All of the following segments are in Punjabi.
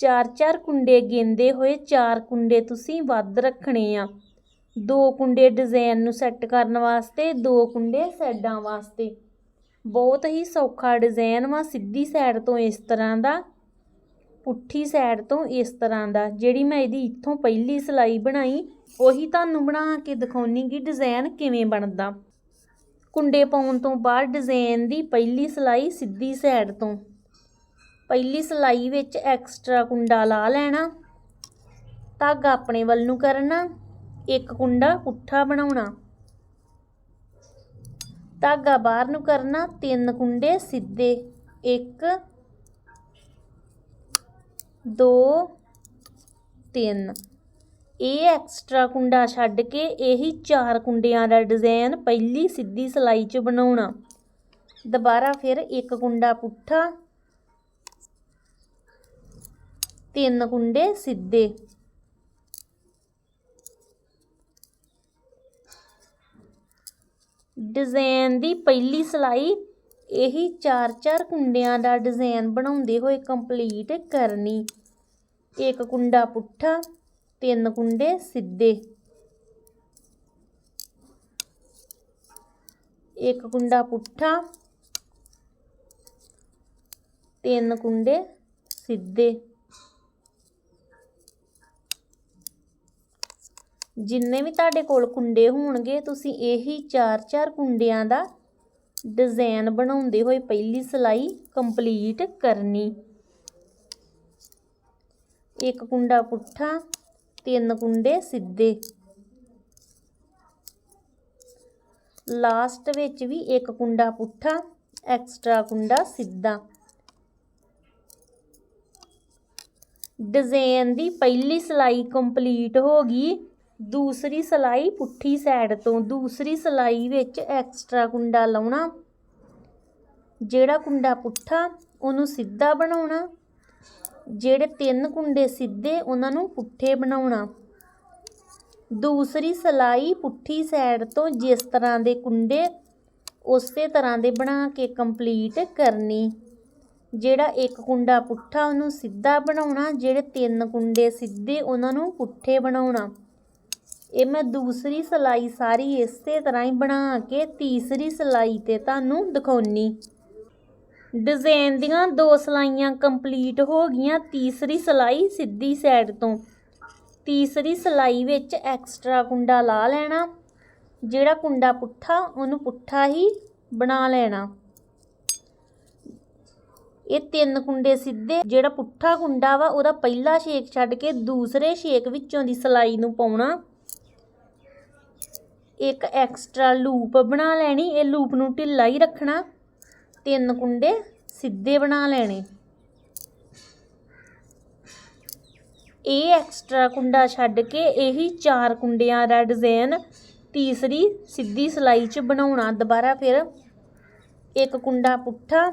ਚਾਰ ਚਾਰ ਕੁੰਡੇ ਗੇਂਦੇ ਹੋਏ, ਚਾਰ ਕੁੰਡੇ ਤੁਸੀਂ ਵੱਧ ਰੱਖਣੇ ਆ। ਦੋ ਕੁੰਡੇ ਡਿਜ਼ਾਈਨ ਨੂੰ ਸੈੱਟ ਕਰਨ ਵਾਸਤੇ, ਦੋ ਕੁੰਡੇ ਸਾਈਡਾਂ ਵਾਸਤੇ। ਬਹੁਤ ਹੀ ਸੌਖਾ ਡਿਜ਼ਾਈਨ ਵਾ, ਸਿੱਧੀ ਸਾਈਡ ਤੋਂ ਇਸ ਤਰ੍ਹਾਂ ਦਾ, ਪੁੱਠੀ ਸਾਈਡ ਤੋਂ ਇਸ ਤਰ੍ਹਾਂ ਦਾ। ਜਿਹੜੀ ਮੈਂ ਇਹਦੀ ਇੱਥੋਂ ਪਹਿਲੀ ਸਲਾਈ ਬਣਾਈ, ਉਹੀ ਤੁਹਾਨੂੰ ਬਣਾ ਕੇ ਦਿਖਾਉਣੀ ਕਿ ਡਿਜ਼ਾਈਨ ਕਿਵੇਂ ਬਣਦਾ। ਕੁੰਡੇ ਪਾਉਣ ਤੋਂ ਬਾਅਦ ਡਿਜ਼ਾਈਨ ਦੀ ਪਹਿਲੀ ਸਲਾਈ ਸਿੱਧੀ ਸਾਈਡ ਤੋਂ। ਪਹਿਲੀ ਸਲਾਈ ਵਿੱਚ ਐਕਸਟਰਾ ਕੁੰਡਾ ਲਾ ਲੈਣਾ, ਧਾਗਾ ਆਪਣੇ ਵੱਲ ਨੂੰ ਕਰਨਾ, ਇੱਕ ਕੁੰਡਾ ਪੁੱਠਾ ਬਣਾਉਣਾ। ਧਾਗਾ ਬਾਹਰ ਨੂੰ ਕਰਨਾ, ਤਿੰਨ ਕੁੰਡੇ ਸਿੱਧੇ, ਇੱਕ, ਦੋ, ਤਿੰਨ। ਇਹ ਐਕਸਟਰਾ ਕੁੰਡਾ ਛੱਡ ਕੇ ਇਹੀ ਚਾਰ ਕੁੰਡਿਆਂ ਦਾ ਡਿਜ਼ਾਈਨ ਪਹਿਲੀ ਸਿੱਧੀ ਸਲਾਈ 'ਚ ਬਣਾਉਣਾ। ਦੁਬਾਰਾ ਫਿਰ ਇੱਕ ਕੁੰਡਾ ਪੁੱਠਾ ਤਿੰਨ ਕੁੰਡੇ ਸਿੱਧੇ। ਡਿਜ਼ਾਈਨ ਦੀ ਪਹਿਲੀ ਸਲਾਈ, ਇਹੀ ਚਾਰ ਚਾਰ ਕੁੰਡਿਆਂ ਦਾ ਡਿਜ਼ਾਈਨ ਬਣਾਉਂਦੇ ਹੋਏ ਕੰਪਲੀਟ ਕਰਨੀ। ਇੱਕ ਕੁੰਡਾ ਪੁੱਠਾ, ਤਿੰਨ ਕੁੰਡੇ ਸਿੱਧੇ। ਇੱਕ ਕੁੰਡਾ ਪੁੱਠਾ, ਤਿੰਨ ਕੁੰਡੇ ਸਿੱਧੇ। ਜਿੰਨੇ ਵੀ ਤੁਹਾਡੇ ਕੋਲ ਕੁੰਡੇ ਹੋਣਗੇ, ਤੁਸੀਂ ਇਹੀ ਚਾਰ ਚਾਰ ਕੁੰਡਿਆਂ ਦਾ ਡਿਜ਼ਾਈਨ ਬਣਾਉਂਦੇ ਹੋਏ ਪਹਿਲੀ ਸਲਾਈ ਕੰਪਲੀਟ ਕਰਨੀ। ਇੱਕ ਕੁੰਡਾ ਪੁੱਠਾ, ਤਿੰਨ ਕੁੰਡੇ ਸਿੱਧੇ। ਲਾਸਟ ਵਿੱਚ ਵੀ ਇੱਕ ਕੁੰਡਾ ਪੁੱਠਾ, ਐਕਸਟਰਾ ਕੁੰਡਾ ਸਿੱਧਾ। ਡਿਜ਼ਾਈਨ ਦੀ ਪਹਿਲੀ ਸਲਾਈ ਕੰਪਲੀਟ ਹੋ ਗਈ। ਦੂਸਰੀ ਸਲਾਈ ਪੁੱਠੀ ਸਾਈਡ ਤੋਂ, ਦੂਸਰੀ ਸਲਾਈ ਵਿੱਚ ਐਕਸਟਰਾ ਕੁੰਡਾ ਲਾਉਣਾ। ਜਿਹੜਾ ਕੁੰਡਾ ਪੁੱਠਾ, ਉਹਨੂੰ ਸਿੱਧਾ ਬਣਾਉਣਾ। ਜਿਹੜੇ ਤਿੰਨ ਕੁੰਡੇ ਸਿੱਧੇ, ਉਹਨਾਂ ਨੂੰ ਪੁੱਠੇ ਬਣਾਉਣਾ। ਦੂਸਰੀ ਸਲਾਈ ਪੁੱਠੀ ਸਾਈਡ ਤੋਂ, ਜਿਸ ਤਰ੍ਹਾਂ ਦੇ ਕੁੰਡੇ, ਉਸੇ ਤਰ੍ਹਾਂ ਦੇ ਬਣਾ ਕੇ ਕੰਪਲੀਟ ਕਰਨੀ। ਜਿਹੜਾ ਇੱਕ ਕੁੰਡਾ ਪੁੱਠਾ, ਉਹਨੂੰ ਸਿੱਧਾ ਬਣਾਉਣਾ। ਜਿਹੜੇ ਤਿੰਨ ਕੁੰਡੇ ਸਿੱਧੇ, ਉਹਨਾਂ ਨੂੰ ਪੁੱਠੇ ਬਣਾਉਣਾ। ਇਹ ਮੈਂ ਦੂਸਰੀ ਸਲਾਈ ਸਾਰੀ ਇਸੇ ਤਰ੍ਹਾਂ ਹੀ ਬਣਾ ਕੇ ਤੀਸਰੀ ਸਲਾਈ ਤੇ ਤੁਹਾਨੂੰ ਦਿਖਾਉਣੀ। ਡਿਜ਼ਾਈਨ ਦੀਆਂ ਦੋ ਸਲਾਈਆਂ ਕੰਪਲੀਟ ਹੋ ਗਈਆਂ, ਤੀਸਰੀ ਸਲਾਈ ਸਿੱਧੀ ਸਾਈਡ ਤੋਂ। ਤੀਸਰੀ ਸਲਾਈ ਵਿੱਚ ਐਕਸਟਰਾ ਕੁੰਡਾ ਲਾ ਲੈਣਾ, ਜਿਹੜਾ ਕੁੰਡਾ ਪੁੱਠਾ, ਉਹਨੂੰ ਪੁੱਠਾ ਹੀ ਬਣਾ ਲੈਣਾ। ਇਹ ਤਿੰਨ ਕੁੰਡੇ ਸਿੱਧੇ, ਜਿਹੜਾ ਪੁੱਠਾ ਕੁੰਡਾ ਵਾ, ਉਹਦਾ ਪਹਿਲਾ ਛੇਕ ਛੱਡ ਕੇ ਦੂਸਰੇ ਛੇਕ ਵਿੱਚੋਂ ਦੀ ਸਲਾਈ ਨੂੰ ਪਾਉਣਾ। ਇੱਕ ਐਕਸਟਰਾ ਲੂਪ ਬਣਾ ਲੈਣੀ, ਇਹ ਲੂਪ ਨੂੰ ਢਿੱਲਾ ਹੀ ਰੱਖਣਾ। ਤਿੰਨ ਕੁੰਡੇ ਸਿੱਧੇ ਬਣਾ ਲੈਣੇ। ਇਹ ਐਕਸਟਰਾ ਕੁੰਡਾ ਛੱਡ ਕੇ ਇਹੀ ਚਾਰ ਕੁੰਡਿਆਂ ਦਾ ਡਿਜ਼ਾਈਨ ਤੀਸਰੀ ਸਿੱਧੀ ਸਲਾਈ 'ਚ ਬਣਾਉਣਾ। ਦੁਬਾਰਾ ਫਿਰ ਇੱਕ ਕੁੰਡਾ ਪੁੱਠਾ,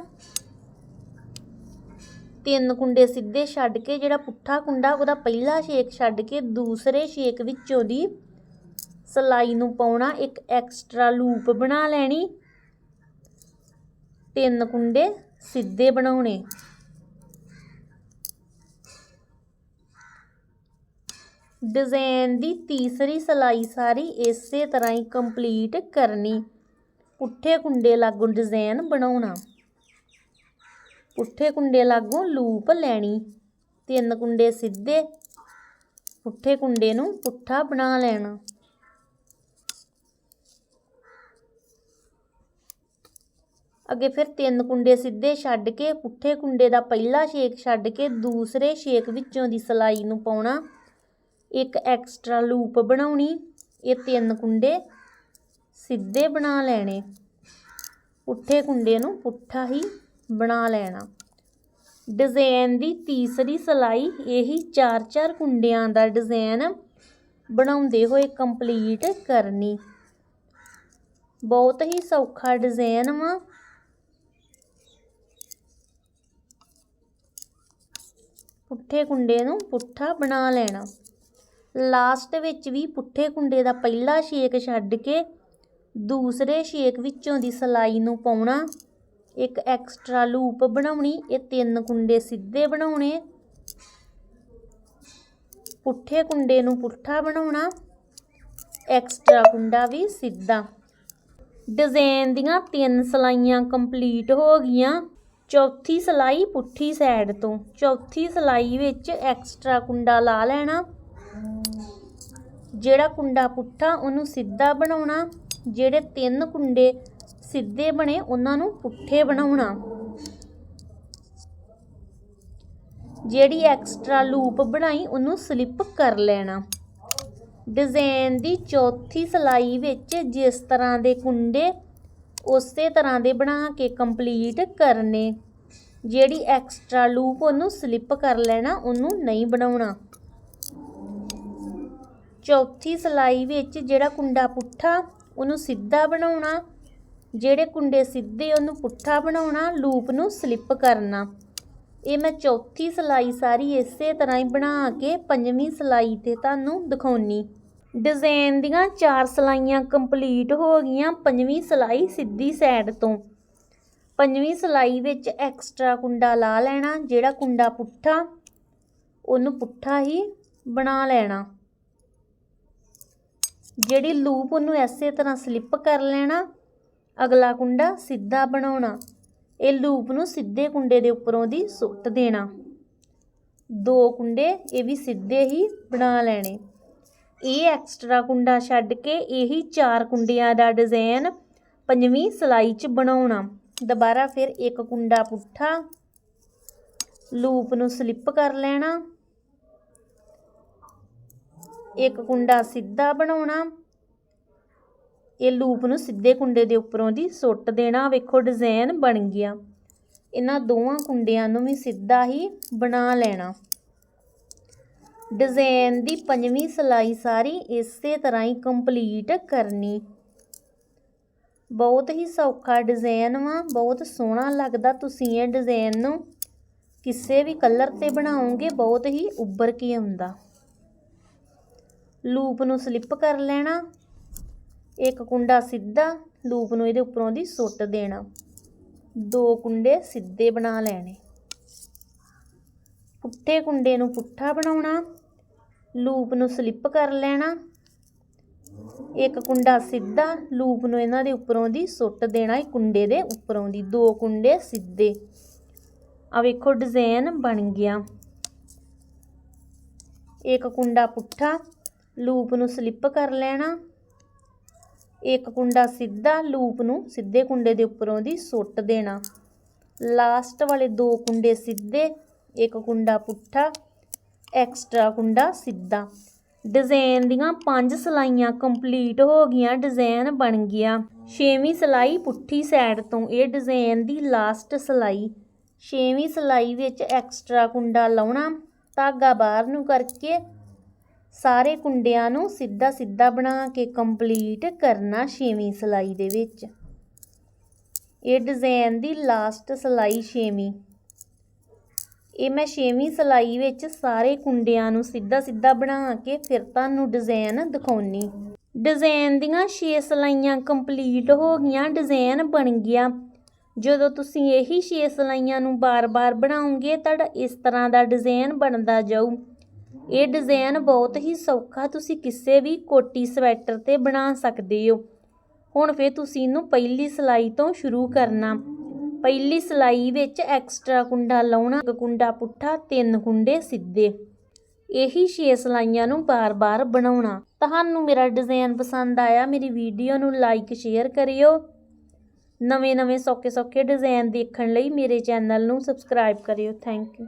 ਤਿੰਨ ਕੁੰਡੇ ਸਿੱਧੇ ਛੱਡ ਕੇ ਜਿਹੜਾ ਪੁੱਠਾ ਕੁੰਡਾ, ਉਹਦਾ ਪਹਿਲਾ ਛੇਕ ਛੱਡ ਕੇ ਦੂਸਰੇ ਛੇਕ ਵਿੱਚੋਂ ਦੀ ਸਲਾਈ ਨੂੰ ਪਾਉਣਾ, ਇੱਕ ਐਕਸਟਰਾ ਲੂਪ ਬਣਾ ਲੈਣੀ। ਤਿੰਨ ਕੁੰਡੇ ਸਿੱਧੇ ਬਣਾਉਣੇ। ਡਿਜ਼ਾਈਨ ਦੀ ਤੀਸਰੀ ਸਲਾਈ ਸਾਰੀ ਇਸੇ ਤਰ੍ਹਾਂ ਹੀ ਕੰਪਲੀਟ ਕਰਨੀ। ਪੁੱਠੇ ਕੁੰਡੇ ਲਾਗੋਂ ਡਿਜ਼ਾਈਨ ਬਣਾਉਣਾ। ਪੁੱਠੇ ਕੁੰਡੇ ਲਾਗੋਂ ਲੂਪ ਲੈਣੀ। ਤਿੰਨ ਕੁੰਡੇ ਸਿੱਧੇ। ਪੁੱਠੇ ਕੁੰਡੇ ਨੂੰ ਪੁੱਠਾ ਬਣਾ ਲੈਣਾ। ਅੱਗੇ ਫਿਰ ਤਿੰਨ ਕੁੰਡੇ ਸਿੱਧੇ ਛੱਡ ਕੇ, ਪੁੱਠੇ ਕੁੰਡੇ ਦਾ ਪਹਿਲਾ ਛੇਕ ਛੱਡ ਕੇ ਦੂਸਰੇ ਛੇਕ ਵਿੱਚੋਂ ਦੀ ਸਲਾਈ ਨੂੰ ਪਾਉਣਾ। ਇੱਕ ਐਕਸਟਰਾ ਲੂਪ ਬਣਾਉਣੀ। ਇਹ ਤਿੰਨ ਕੁੰਡੇ ਸਿੱਧੇ ਬਣਾ ਲੈਣੇ। ਪੁੱਠੇ ਕੁੰਡੇ ਨੂੰ ਪੁੱਠਾ ਹੀ ਬਣਾ ਲੈਣਾ। ਡਿਜ਼ਾਈਨ ਦੀ ਤੀਸਰੀ ਸਲਾਈ, ਇਹੀ ਚਾਰ ਚਾਰ ਕੁੰਡਿਆਂ ਦਾ ਡਿਜ਼ਾਈਨ ਬਣਾਉਂਦੇ ਹੋਏ ਕੰਪਲੀਟ ਕਰਨੀ। ਬਹੁਤ ਹੀ ਸੌਖਾ ਡਿਜ਼ਾਈਨ ਵਾ। ਪੁੱਠੇ ਕੁੰਡੇ ਨੂੰ ਪੁੱਠਾ ਬਣਾ ਲੈਣਾ। ਲਾਸਟ ਵਿੱਚ ਵੀ ਪੁੱਠੇ ਕੁੰਡੇ ਦਾ ਪਹਿਲਾ ਛੇਕ ਛੱਡ ਕੇ ਦੂਸਰੇ ਛੇਕ ਵਿੱਚੋਂ ਦੀ ਸਲਾਈ ਨੂੰ ਪਾਉਣਾ। ਇੱਕ ਐਕਸਟਰਾ ਲੂਪ ਬਣਾਉਣੀ, ਇਹ ਤਿੰਨ ਕੁੰਡੇ ਸਿੱਧੇ ਬਣਾਉਣੇ। ਪੁੱਠੇ ਕੁੰਡੇ ਨੂੰ ਪੁੱਠਾ ਬਣਾਉਣਾ, ਐਕਸਟਰਾ ਕੁੰਡਾ ਵੀ ਸਿੱਧਾ। ਡਿਜ਼ਾਈਨ ਦੀਆਂ ਤਿੰਨ ਸਲਾਈਆਂ ਕੰਪਲੀਟ ਹੋ ਗਈਆਂ। ਚੌਥੀ ਸਲਾਈ ਪੁੱਠੀ ਸਾਈਡ ਤੋਂ। ਚੌਥੀ ਸਲਾਈ ਵਿੱਚ ਐਕਸਟਰਾ ਕੁੰਡਾ ਲਾ ਲੈਣਾ। ਜਿਹੜਾ ਕੁੰਡਾ ਪੁੱਠਾ, ਉਹਨੂੰ ਸਿੱਧਾ ਬਣਾਉਣਾ। ਜਿਹੜੇ ਤਿੰਨ ਕੁੰਡੇ ਸਿੱਧੇ ਬਣੇ, ਉਹਨਾਂ ਨੂੰ ਪੁੱਠੇ ਬਣਾਉਣਾ। ਜਿਹੜੀ ਐਕਸਟਰਾ ਲੂਪ ਬਣਾਈ, ਉਹਨੂੰ ਸਲਿੱਪ ਕਰ ਲੈਣਾ। ਡਿਜ਼ਾਈਨ ਦੀ ਚੌਥੀ ਸਲਾਈ ਵਿੱਚ ਜਿਸ ਤਰ੍ਹਾਂ ਦੇ ਕੁੰਡੇ ਉਸੇ ਤਰ੍ਹਾਂ ਦੇ ਬਣਾ ਕੇ ਕੰਪਲੀਟ ਕਰਨੇ। ਜਿਹੜੀ ਐਕਸਟਰਾ ਲੂਪ ਉਹਨੂੰ ਸਲਿੱਪ ਕਰ ਲੈਣਾ, ਉਹਨੂੰ ਨਹੀਂ ਬਣਾਉਣਾ। ਚੌਥੀ ਸਲਾਈ ਵਿੱਚ ਜਿਹੜਾ ਕੁੰਡਾ ਪੁੱਠਾ, ਉਹਨੂੰ ਸਿੱਧਾ ਬਣਾਉਣਾ। ਜਿਹੜੇ ਕੁੰਡੇ ਸਿੱਧੇ, ਉਹਨੂੰ ਪੁੱਠਾ ਬਣਾਉਣਾ ਲੂਪ ਨੂੰ ਸਲਿੱਪ ਕਰਨਾ। ਇਹ ਮੈਂ ਚੌਥੀ ਸਲਾਈ ਸਾਰੀ ਇਸੇ ਤਰ੍ਹਾਂ ਹੀ ਬਣਾ ਕੇ ਪੰਜਵੀਂ ਸਲਾਈ ਤੇ ਤੁਹਾਨੂੰ ਦਿਖਾਉਣੀ। ਡਿਜ਼ਾਈਨ ਦੀਆਂ ਚਾਰ ਸਲਾਈਆਂ ਕੰਪਲੀਟ ਹੋ ਗਈਆਂ, ਪੰਜਵੀਂ ਸਲਾਈ ਸਿੱਧੀ ਸਾਈਡ ਤੋਂ। ਪੰਜਵੀਂ ਸਲਾਈ ਵਿੱਚ ਐਕਸਟਰਾ ਕੁੰਡਾ ਲਾ ਲੈਣਾ, ਜਿਹੜਾ ਕੁੰਡਾ ਪੁੱਠਾ, ਉਹਨੂੰ ਪੁੱਠਾ ਹੀ ਬਣਾ ਲੈਣਾ। ਜਿਹੜੀ ਲੂਪ ਉਹਨੂੰ ਐਸੇ ਤਰ੍ਹਾਂ ਸਲਿੱਪ ਕਰ ਲੈਣਾ, ਅਗਲਾ ਕੁੰਡਾ ਸਿੱਧਾ ਬਣਾਉਣਾ। ਇਹ ਲੂਪ ਨੂੰ ਸਿੱਧੇ ਕੁੰਡੇ ਦੇ ਉੱਪਰੋਂ ਦੀ ਸੁੱਟ ਦੇਣਾ। ਦੋ ਕੁੰਡੇ ਇਹ ਵੀ ਸਿੱਧੇ ਹੀ ਬਣਾ ਲੈਣੇ। ਇਹ ਐਕਸਟਰਾ ਕੁੰਡਾ ਛੱਡ ਕੇ ਇਹੀ ਚਾਰ ਕੁੰਡਿਆਂ ਦਾ ਡਿਜ਼ਾਈਨ ਪੰਜਵੀਂ ਸਲਾਈ 'ਚ ਬਣਾਉਣਾ। ਦੁਬਾਰਾ ਫਿਰ ਇੱਕ ਕੁੰਡਾ ਪੁੱਠਾ ਲੂਪ ਨੂੰ ਸਲਿੱਪ ਕਰ ਲੈਣਾ। ਇੱਕ ਕੁੰਡਾ ਸਿੱਧਾ ਬਣਾਉਣਾ। ਇਹ ਲੂਪ ਨੂੰ ਸਿੱਧੇ ਕੁੰਡੇ ਦੇ ਉੱਪਰੋਂ ਦੀ ਸੁੱਟ ਦੇਣਾ। ਵੇਖੋ ਡਿਜ਼ਾਈਨ ਬਣ ਗਿਆ। ਇਹਨਾਂ ਦੋਵਾਂ ਕੁੰਡਿਆਂ ਨੂੰ ਵੀ ਸਿੱਧਾ ਹੀ ਬਣਾ ਲੈਣਾ। ਡਿਜ਼ਾਈਨ ਦੀ ਪੰਜਵੀਂ ਸਲਾਈ ਸਾਰੀ ਇਸੇ ਤਰ੍ਹਾਂ ਹੀ ਕੰਪਲੀਟ ਕਰਨੀ। ਬਹੁਤ ਹੀ ਸੌਖਾ ਡਿਜ਼ਾਈਨ ਵਾ, ਬਹੁਤ ਸੋਹਣਾ ਲੱਗਦਾ ਤੁਸੀਂ ਇਹ ਡਿਜ਼ਾਈਨ ਨੂੰ। ਕਿਸੇ ਵੀ ਕਲਰ ਤੇ ਬਣਾਓਗੇ, ਬਹੁਤ ਹੀ ਉੱਭਰ ਕੇ ਆਉਂਦਾ। ਲੂਪ ਨੂੰ ਸਲਿੱਪ ਕਰ ਲੈਣਾ, ਇੱਕ ਕੁੰਡਾ ਸਿੱਧਾ, ਲੂਪ ਨੂੰ ਇਹਦੇ ਉੱਪਰੋਂ ਦੀ ਸੁੱਟ ਦੇਣਾ। ਦੋ ਕੁੰਡੇ ਸਿੱਧੇ ਬਣਾ ਲੈਣੇ। ਪੁੱਠੇ ਕੁੰਡੇ ਨੂੰ ਪੁੱਠਾ ਬਣਾਉਣਾ, ਲੂਪ ਨੂੰ ਸਲਿੱਪ ਕਰ ਲੈਣਾ, ਇੱਕ ਕੁੰਡਾ ਸਿੱਧਾ ਲੂਪ ਨੂੰ ਇਹਨਾਂ ਦੇ ਉੱਪਰੋਂ ਦੀ ਸੁੱਟ ਦੇਣਾ ਇਹ ਕੁੰਡੇ ਦੇ ਉੱਪਰੋਂ ਦੀ, ਦੋ ਕੁੰਡੇ ਸਿੱਧੇ। ਆ ਵੇਖੋ ਡਿਜ਼ਾਈਨ ਬਣ ਗਿਆ। ਇੱਕ ਕੁੰਡਾ ਪੁੱਠਾ ਲੂਪ ਨੂੰ ਸਲਿੱਪ ਕਰ ਲੈਣਾ, ਇੱਕ ਕੁੰਡਾ ਸਿੱਧਾ ਲੂਪ ਨੂੰ ਸਿੱਧੇ ਕੁੰਡੇ ਦੇ ਉੱਪਰੋਂ ਦੀ ਸੁੱਟ ਦੇਣਾ। ਲਾਸਟ ਵਾਲੇ ਦੋ ਕੁੰਡੇ ਸਿੱਧੇ ਇੱਕ ਕੁੰਡਾ ਪੁੱਠਾ ਐਕਸਟਰਾ ਕੁੰਡਾ ਸਿੱਧਾ। ਡਿਜ਼ਾਈਨ ਦੀਆਂ ਪੰਜ ਸਲਾਈਆਂ ਕੰਪਲੀਟ ਹੋ ਗਈਆਂ ਡਿਜ਼ਾਈਨ ਬਣ ਗਿਆ। ਛੇਵੀਂ ਸਲਾਈ ਪੁੱਠੀ ਸਾਈਡ ਤੋਂ, ਇਹ ਡਿਜ਼ਾਈਨ ਦੀ ਲਾਸਟ ਸਲਾਈ। ਛੇਵੀਂ ਸਲਾਈ ਵਿੱਚ ਐਕਸਟਰਾ ਕੁੰਡਾ ਲਾਉਣਾ, ਧਾਗਾ ਬਾਹਰ ਨੂੰ ਕਰਕੇ ਸਾਰੇ ਕੁੰਡਿਆਂ ਨੂੰ ਸਿੱਧਾ ਸਿੱਧਾ ਬਣਾ ਕੇ ਕੰਪਲੀਟ ਕਰਨਾ ਛੇਵੀਂ ਸਲਾਈ ਦੇ ਵਿੱਚ। ਇਹ ਡਿਜ਼ਾਈਨ ਦੀ ਲਾਸਟ ਸਲਾਈ ਛੇਵੀਂ। ਇਹ ਮੈਂ ਛੇਵੀਂ ਸਲਾਈ ਵਿੱਚ ਸਾਰੇ ਕੁੰਡਿਆਂ ਨੂੰ ਸਿੱਧਾ ਸਿੱਧਾ ਬਣਾ ਕੇ ਫਿਰ ਤੁਹਾਨੂੰ ਡਿਜ਼ਾਈਨ ਦਿਖਾਉਣੀ। ਡਿਜ਼ਾਈਨ ਦੀਆਂ 6 ਸਲਾਈਆਂ ਕੰਪਲੀਟ ਹੋ ਗਈਆਂ ਡਿਜ਼ਾਈਨ ਬਣ ਗਿਆ। ਜਦੋਂ ਤੁਸੀਂ ਇਹੀ 6 ਸਲਾਈਆਂ ਨੂੰ ਬਾਰ-ਬਾਰ ਬਣਾਉਂਗੇ ਤੁਹਾਡਾ ਇਸ ਤਰ੍ਹਾਂ ਦਾ ਡਿਜ਼ਾਈਨ ਬਣਦਾ ਜਾਊ। ਇਹ ਡਿਜ਼ਾਈਨ ਬਹੁਤ ਹੀ ਸੌਖਾ ਤੁਸੀਂ ਕਿਸੇ ਵੀ ਕੋਟੀ ਸਵੈਟਰ ਤੇ ਬਣਾ ਸਕਦੇ ਹੋ। ਹੁਣ ਫਿਰ ਤੁਸੀਂ ਇਹਨੂੰ ਪਹਿਲੀ ਸਲਾਈ ਤੋਂ ਸ਼ੁਰੂ ਕਰਨਾ। ਪਹਿਲੀ ਸਲਾਈ ਵਿੱਚ ਐਕਸਟਰਾ ਕੁੰਡਾ ਲਾਉਣਾ ਕੁੰਡਾ ਪੁੱਠਾ, ਤਿੰਨ ਕੁੰਡੇ ਸਿੱਧੇ। ਇਹੀ 6 ਸਲਾਈਆਂ ਨੂੰ ਬਾਰ-ਬਾਰ ਬਣਾਉਣਾ। ਤੁਹਾਨੂੰ ਮੇਰਾ ਡਿਜ਼ਾਈਨ ਪਸੰਦ ਆਇਆ, ਮੇਰੀ ਵੀਡੀਓ ਨੂੰ ਲਾਈਕ ਸ਼ੇਅਰ ਕਰਿਓ। ਨਵੇਂ-ਨਵੇਂ ਸੌਖੇ-ਸੌਖੇ ਡਿਜ਼ਾਈਨ ਦੇਖਣ ਲਈ ਮੇਰੇ ਚੈਨਲ ਨੂੰ ਸਬਸਕ੍ਰਾਈਬ ਕਰਿਓ। Thank you